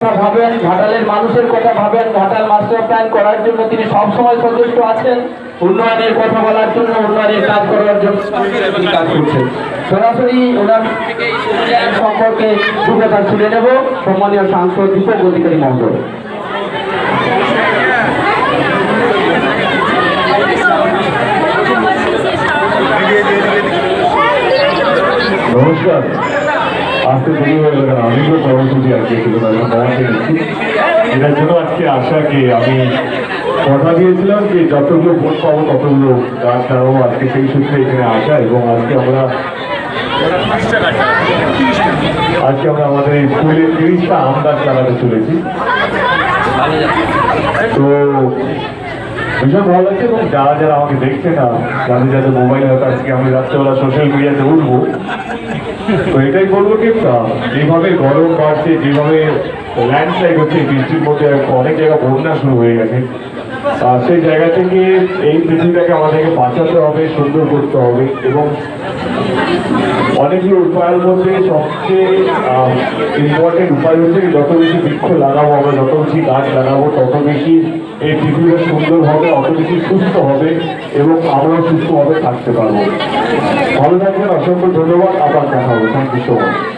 ভাবেন, ঘাটালের মানুষের কথা ভাবেন, ঘাটাল মাস্টার প্ল্যান করার জন্য তিনি সবসময় সচেষ্ট আছেন, উন্নয়নের কথা বলার জন্য, উন্নয়নের কাজ করার জন্য কাজ করছেন। নমস্কার। আসতে দেরি হয়ে গেল কারণ আমি তো কর্মসূচি আজকে ছিল তাদের পৌঁছে গেছি এটার জন্য আজকে আশাকে আমি কথা দিয়েছিলাম যে যতগুলো ভোট পাবো ততগুলো গাছ ছাড়াবো আজকে সেই সূত্রে এখানে আসা এবং আজকে আমরা আজকে আমরা আমাদের এই স্কুলে তিরিশটা আম গাছ লাগাতে চলেছি। তো ভীষণ ভালো লাগছে এবং যারা যারা আমাকে দেখছে না যাদের যাদের মোবাইল হয়তো আজকে আমি রাত্রেবেলা সোশ্যাল মিডিয়াতে উঠবো তো এটাই বলব কি যেভাবে গরম বাড়ছে, যেভাবে ল্যান্ডস্লাইড হচ্ছে, বৃষ্টির মধ্যে অনেক জায়গা বন্যা শুরু হয়ে গেছে। সেই জায়গা থেকে এই পৃথিবীটাকে আমাদেরকে বাঁচাতে হবে, সুন্দর করতে হবে এবং অনেকগুলো উপায়ের মধ্যে সবচেয়ে ইম্পর্টেন্ট উপায় হচ্ছে যত বেশি বৃক্ষ লাগাবো, আমরা যত বেশি গাছ লাগাবো, তত বেশি এই পৃথিবীটা সুন্দর হবে, অত বেশি সুস্থ হবে এবং আমরাও সুস্থভাবে থাকতে পারব। ভালো থাকবেন, অসংখ্য ধন্যবাদ, আবার দেখা হবে। Thank you so much